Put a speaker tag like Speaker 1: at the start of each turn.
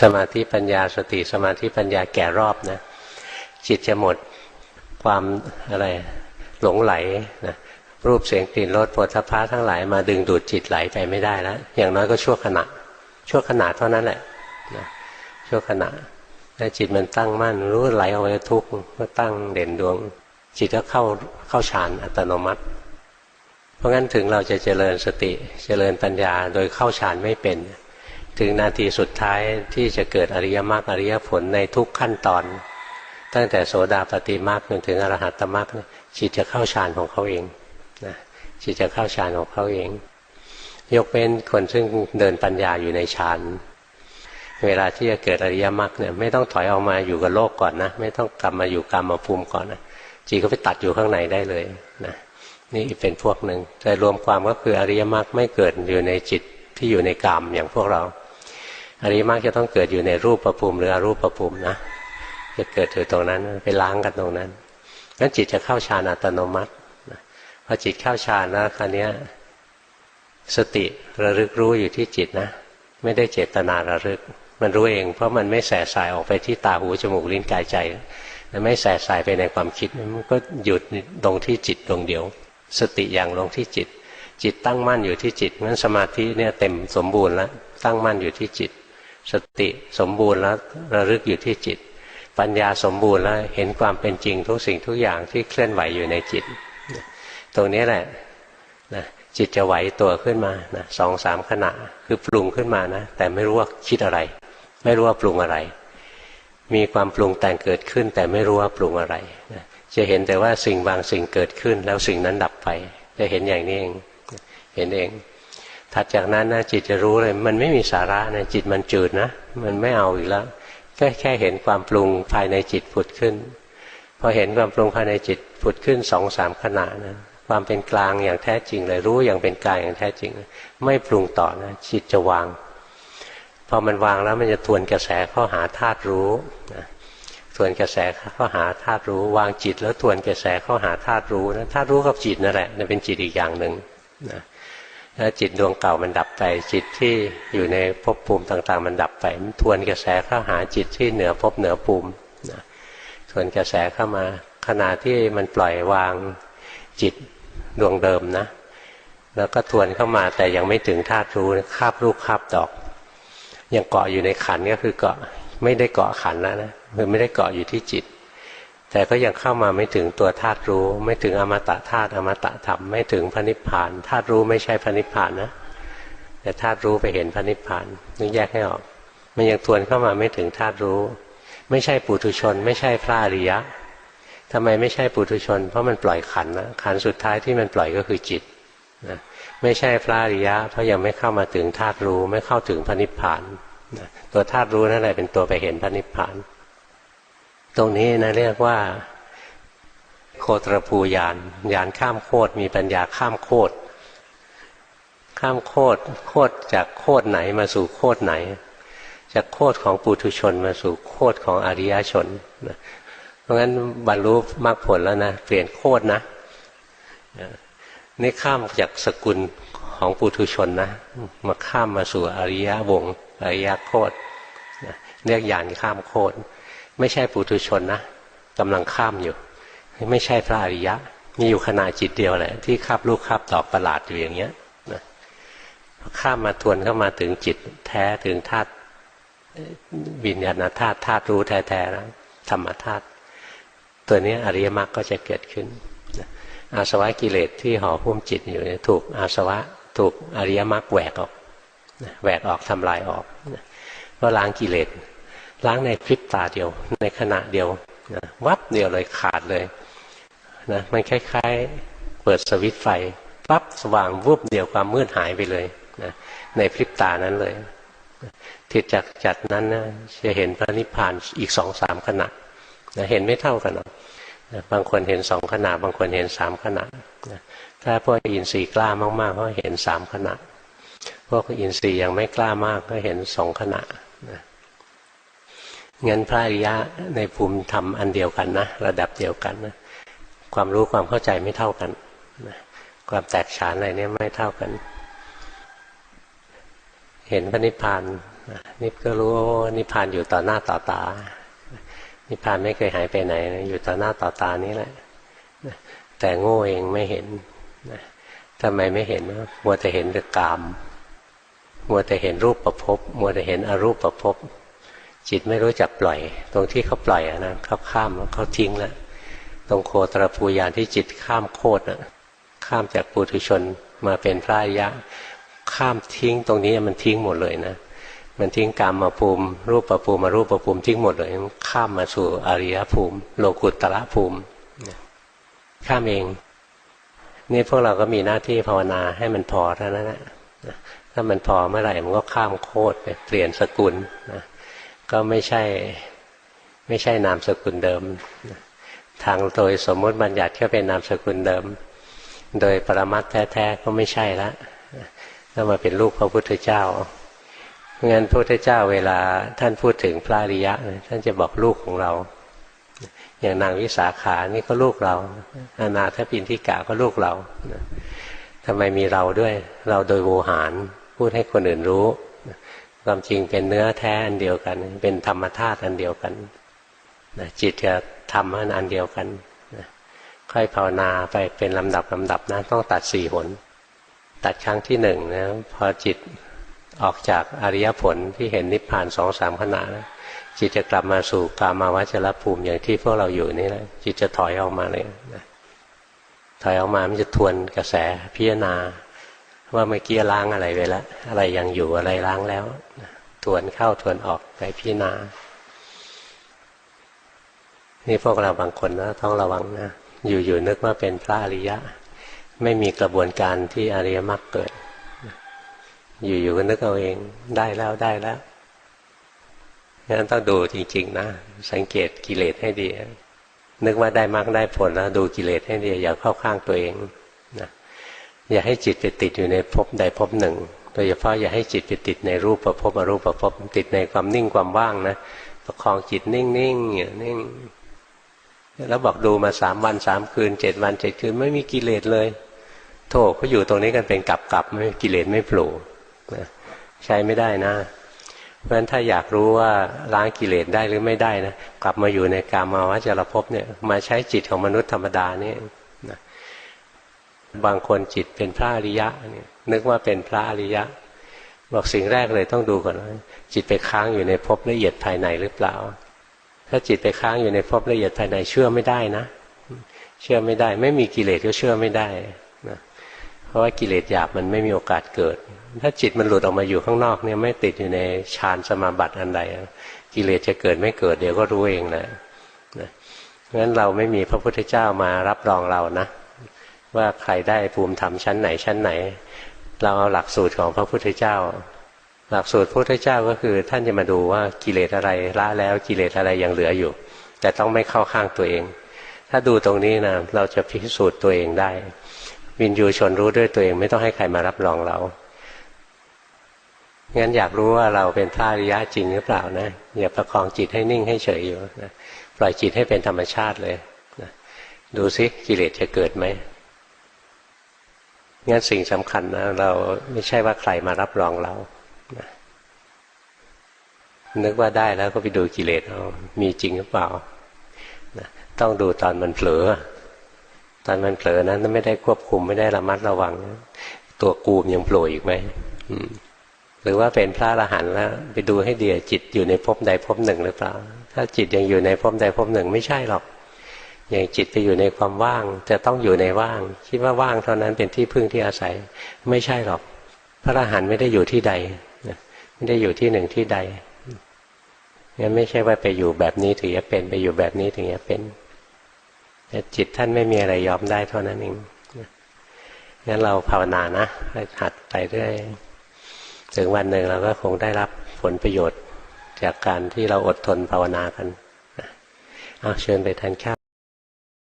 Speaker 1: สมาธิปัญญาสติสมาธิปัญญาแก่รอบนะ จิตจะหมดความอะไรหลงไหลนะรูปเสียงกลิ่นรสผลสะพ้าทั้งหลายมาดึงดูดจิตไหลไปไม่ได้แล้วอย่างน้อยก็ชั่วขณะ ชั่วขณะเท่านั้นแหละนะชั่วขณะถ้าจิตมันตั้งมั่นรู้ไหลออกไปทุกข์ก็ตั้งเด่นดวง จิตก็เข้าเข้าฌานอัตโนมัติ เพราะงั้นถึงเราจะเจริญสติเจริญปัญญาโดยเข้าฌานไม่เป็น ถึงนาทีสุดท้ายที่จะเกิดอริยมรรคอริยผลในทุกขั้นตอน ตั้งแต่โสดาปฏิมรรคจนถึงอรหัตมรรคจิตจะเข้าฌานของเขาเองนะจิตจะเข้าฌานของเขาเอง ยกเว้นคนซึ่งเดินปัญญาอยู่ในฌานเวลาที่จะเกิดอริยมรรคเนี่ยไม่ต้องถอยออกมาอยู่กับโลกก่อนนะไม่ต้องกลับมาอยู่กรรมภูมิก่อนนะจิตก็ไปตัดอยู่ข้างในได้เลยนะนี่เป็นพวกหนึ่งแต่รวมความก็คืออริยมรรคไม่เกิดอยู่ในจิตที่อยู่ในกรรมอย่างพวกเรา อริมรรคจะต้องเกิดอยู่ในรูปประภูมิหรืออรูปประภูมินะจะเกิดอยู่ตรงนั้นไปล้างกันตรงนั้นงั้นจิตจะเข้าฌานอัตโนมัติพอจิตเข้าฌานแล้วคราวนี้สติระลึกรู้อยู่ที่จิตนะ ไม่ได้เจตนาระลึก มันรู้เอง เพราะมันไม่แสสายออกไปที่ตาหูจมูกลิ้นกายใจมันไม่แสสายไปในความคิดมันก็หยุดลงที่จิตดวงเดียว สติอย่างลงที่จิต จิตตั้งมั่นอยู่ที่จิตนั้นสมาธิเนี่ยเต็มสมบูรณ์แล้วตั้งมั่นอยู่ที่จิต สติสมบูรณ์แล้วระลึกอยู่ที่จิต ปัญญาสมบูรณ์แล้วเห็นความเป็นจริงทุกสิ่งทุกอย่างที่เคลื่อนไหวอยู่ในจิต ตรงนี้แหละนะจิตจะไหวตัวขึ้นมานะสองสามขณะคือปรุงขึ้นมานะ แต่ไม่รู้ว่าคิดอะไร ไม่รู้ว่าปรุงอะไร มีความปรุงแต่งเกิดขึ้น แต่ไม่รู้ว่าปรุงอะไรจะเห็นแต่ว่าสิ่งบางสิ่งเกิดขึ้น แล้วสิ่งนั้นดับไป จะเห็นอย่างนี้เอง เห็นเอง ถัดจากนั้นนะจิตจะรู้เลย มันไม่มีสาระนะจิตมันจืดนะ มันไม่เอาอีกแล้วแค่แค่เห็นความปรุงภายในจิตผุดขึ้นพอเห็นความปรุงภายในจิตผุดขึ้นสองสามขณะนะความเป็นกลางอย่างแท้จริงเลยรู้อย่างเป็นกลางอย่างแท้จริง ไม่ปรุงต่อนะจิตจะวาง พอมันวางแล้วมันจะทวนกระแสเข้าหาธาตุรู้นะทวนกระแสเข้าหาธาตุรู้ วางจิตแล้วทวนกระแสเข้าหาธาตุรู้นะธาตุรู้กับจิตนั่นแหละเป็นจิตอีกอย่างหนึ่งนะ ถ้าจิตดวงเก่ามันดับไป จิตที่อยู่ในภพภูมิต่างๆ มันดับไป มันทวนกระแสเข้าหาจิตที่เหนือภพเหนือภูมินะทวนกระแสเข้ามา ขณะที่มันปล่อยวางจิตดวงเดิมนะ แล้วก็ทวนเข้ามาแต่ยังไม่ถึงธาตุรู้คาบรูปคาบดอก ยังเกาะอยู่ในขันก็คือเกาะไม่ได้เกาะขันแล้วนะคือไม่ได้เกาะอยู่ที่จิต แต่ก็ยังเข้ามาไม่ถึงตัวธาตุรู้ ไม่ถึงอมตะธาตุอมตะธรรมไม่ถึงพระนิพพานธาตุรู้ไม่ใช่พระนิพพานนะแต่ธาตุรู้ไปเห็นพระนิพพานต้องแยกให้ออก มันยังทวนเข้ามาไม่ถึงธาตุรู้ ไม่ใช่ปุถุชน ไม่ใช่พระอริยะทำไมไม่ใช่ปุถุชน เพราะมันปล่อยขันนะขันสุดท้ายที่มันปล่อยก็คือจิตนะไม่ใช่พระอริยะ เพราะยังไม่เข้ามาถึงธาตุรู้ ไม่เข้าถึงพระนิพพานตัวธาตุรู้นั่นแหละเป็นตัวไปเห็นพระนิพพาน รงนี้นะเรียกว่า โคตรภูยานยานข้ามโคตรมีปัญญาข้ามโคตรข้ามโคตรโคตรจากโคตรไหนมาสู่โคตรไหน จากโคตรของปุถุชนมาสู่โคตรของอริยชนเพราะงั้นบรรลุมรรคผลแล้วนะเปลี่ยนโคตรนะนี่ข้ามจากสกุลของปุถุชนนะมาข้ามมาสู่อริยวงอริยโคตรเรียกยานข้ามโคตร ไม่ใช่ปุถุชนนะกำลังข้ามอยู่ ไม่ใช่พระอริยะ มีอยู่ขนาดจิตเดียวแหละที่คาบลูกคาบดอกประหลาดอยู่อย่างเงี้ยนะข้ามมาทวนเข้ามาถึงจิตแท้ถึงธาตุวิญญาณธาตุธาตุรู้แท้ๆแล้วธรรมธาตุตัวนี้อริยมรรคก็จะเกิดขึ้น อาสวะกิเลสที่ห่อพุ่มจิตอยู่เนี่ยถูกอาสวะถูกอริยมรรคแหวกออกแหวกออกทำลายออกก็ล้างกิเลส ล้างในพริบตาเดียว ในขณะเดียวนะวับเดียวเลยขาดเลยนะมันคล้ายๆ เปิดสวิตไฟปั๊บสว่างวุบเดียวความมืดหายไปเลยนะในพริบตานั้นเลยทิศจากจัดนั้นนะจะเห็นพระนิพพานอีกสองสามขณะนะเห็นไม่เท่ากันหรอกบางคนเห็นสองขณะ บางคนเห็นสามขณะถ้าพวกอินทรีย์กล้ามากๆก็เห็นสามขณะ พวกอินทรีย์ยังไม่กล้ามากก็เห็นสองขณะ งั้นพระอริยะในภูมิธรรมอันเดียวกันนะระดับเดียวกันนะความรู้ความเข้าใจไม่เท่ากันนะความแตกฉานอะไรเนี่ยไม่เท่ากัน เห็นพระนิพพานนิพก็รู้ว่านิพพานอยู่ต่อหน้าต่อตา นิพพานไม่เคยหายไปไหน อยู่ต่อหน้าต่อตานี้แหละแต่โง่เองไม่เห็นทำไมไม่เห็นมัวแต่เห็นแต่กาม มัวแต่เห็นรูปประพบมัวแต่เห็นอรูปประพบ จิตไม่รู้จักปล่อย ตรงที่เขาปล่อยนะเขาข้ามเขาทิ้งแล้วตรงโคตรภูยานที่จิตข้ามโคตรนะข้ามจากปุถุชนมาเป็นพระอริยะ ข้ามทิ้งตรงนี้มันทิ้งหมดเลยนะ มันทิ้งกรรมมาภูมิ รูปประภูมิมารูปประภูมิทิ้งหมดเลย ข้ามมาสู่อริยภูมิ โลกุตตระภูมิข้ามเองนี่พวกเราก็มีหน้าที่ภาวนาให้มันพอเท่านั้นแหละถ้ามันพอเมื่อไหร่มันก็ข้ามโคตรไปเปลี่ยนสกุลนะ ก็ไม่ใช่ ไม่ใช่นามสกุลเดิม ทางโดยสมมติบัญญัติก็เป็นนามสกุลเดิม โดยปรมัตแท้ๆก็ไม่ใช่ละก็มาเป็นลูกพระพุทธเจ้างั้นพระพุทธเจ้าเวลาท่านพูดถึงพระอริยะ ท่านจะบอกลูกของเรา อย่างนางวิสาขานี่ก็ลูกเรา อานาถปินทิกะก็ลูกเราทำไมมีเราด้วย เราโดยโวหาร พูดให้คนอื่นรู้ ความจริงเป็นเนื้อแท้อันเดียวกัน เป็นธรรมธาตุอันเดียวกันนะจิตกับธรรมอันเดียวกันนะค่อยภาวนาไปเป็นลำดับลำดับนะต้องตัดสี่หน ตัดครั้งที่หนึ่งนะพอจิตออกจากอริยผลที่เห็นนิพพานสองสามขณะนะจิตจะกลับมาสู่กามาวจรภูมิอย่างที่พวกเราอยู่นี่แหละจิตจะถอยออกมาเลยนะถอยออกมามันจะทวนกระแสพิจารณา ว่าเมื่อกี้ล้างอะไรไปแล้วอะไรยังอยู่อะไรล้างแล้วทวนเข้าทวนออกไปพิจารณานี่พวกเราบางคนนะต้องระวังนะ อยู่ๆนึกว่าเป็นพระอริยะ ไม่มีกระบวนการที่อริยมรรคเกิด อยู่ๆก็นึกเอาเองได้แล้วได้แล้วงั้นต้องดูจริง ๆ นะ สังเกตกิเลสให้ดี นึกว่าได้มรรคได้ผลแล้วดูกิเลสให้ดีอย่าเข้าข้างตัวเอง อย่าให้จิตไปติดอยู่ในภพใดภพหนึ่ง โดยเฉพาะอย่าให้จิตไปติดในรูปประพบอรูปประพบติดในความนิ่งความว่างนะประคองจิตนิ่งๆอย่างนิ่งแล้วบอกดูมาสามวันสามคืนเจ็ดวันเจ็ดคืนไม่มีกิเลสเลยโทษเขาอยู่ตรงนี้กันเป็นกับกับไม่กิเลสไม่โผล่ใช้ไม่ได้นะเพราะฉะนั้นถ้าอยากรู้ว่าล้างกิเลสได้หรือไม่ได้นะกลับมาอยู่ในกามาวจรภพเนี่ยมาใช้จิตของมนุษย์ธรรมดาเนี่ย บางคนจิตเป็นพระอริยะเนี่ยนึกว่าเป็นพระอริยะ บอกสิ่งแรกเลยต้องดูก่อนว่าจิตไปค้างอยู่ในภพละเอียดภายในหรือเปล่า ถ้าจิตไปค้างอยู่ในภพละเอียดภายในเชื่อไม่ได้นะ เชื่อไม่ได้ ไม่มีกิเลสก็เชื่อไม่ได้นะเพราะว่ากิเลสหยาบมันไม่มีโอกาสเกิด ถ้าจิตมันหลุดออกมาอยู่ข้างนอกเนี่ยไม่ติดอยู่ในฌานสมาบัติอันใดกิเลสจะเกิดไม่เกิดเดี๋ยวก็รู้เองแหละนะงั้นเราไม่มีพระพุทธเจ้ามารับรองเรานะ ว่าใครได้ภูมิธรรมชั้นไหนชั้นไหน เราเอาหลักสูตรของพระพุทธเจ้า หลักสูตรพระพุทธเจ้าก็คือ ท่านจะมาดูว่ากิเลสอะไรละแล้วกิเลสอะไรยังเหลืออยู่ แต่ต้องไม่เข้าข้างตัวเอง ถ้าดูตรงนี้นะเราจะพิสูจน์ตัวเองได้วินยูชนรู้ด้วยตัวเองไม่ต้องให้ใครมารับรองเรางั้นอยากรู้ว่าเราเป็นพระอริยะจริงหรือเปล่านะอย่าประคองจิตให้นิ่งให้เฉยอยู่นะปล่อยจิตให้เป็นธรรมชาติเลยนะดูซิกิเลสจะเกิดไหม งั้นสิ่งสำคัญนะเราไม่ใช่ว่าใครมารับรองเรานะนึกว่าได้แล้วก็ไปดูกิเลสเอามีจริงหรือเปล่านะต้องดูตอนมันเผลอ ตอนมันเผลอนั้นไม่ได้ควบคุมไม่ได้ระมัดระวัง ตัวกูมยังโผล่อีกไหมหรือว่าเป็นพระอรหันต์แล้วไปดูให้เดียจิตอยู่ในภพใดภพหนึ่งหรือเปล่า ถ้าจิตยังอยู่ในภพใดภพหนึ่งไม่ใช่หรอก อย่างจิตไปอยู่ในความว่าง จะต้องอยู่ในว่าง คิดว่าว่างเท่านั้นเป็นที่พึ่งที่อาศัย ไม่ใช่หรอก พระอรหันต์ไม่ได้อยู่ที่ใดไม่ได้อยู่ที่หนึ่งที่ใดงั้นไม่ใช่ว่าไปอยู่แบบนี้ถึงจะเป็นไปอยู่แบบนี้ถึงจะเป็นแต่จิตท่านไม่มีอะไรยอมได้เท่านั้นเองงั้นเราภาวนานะหัดไปเรื่อยถึงวันหนึ่งเราก็คงได้รับผลประโยชน์จากการที่เราอดทนภาวนากันเอาเชิญไปทานข้าว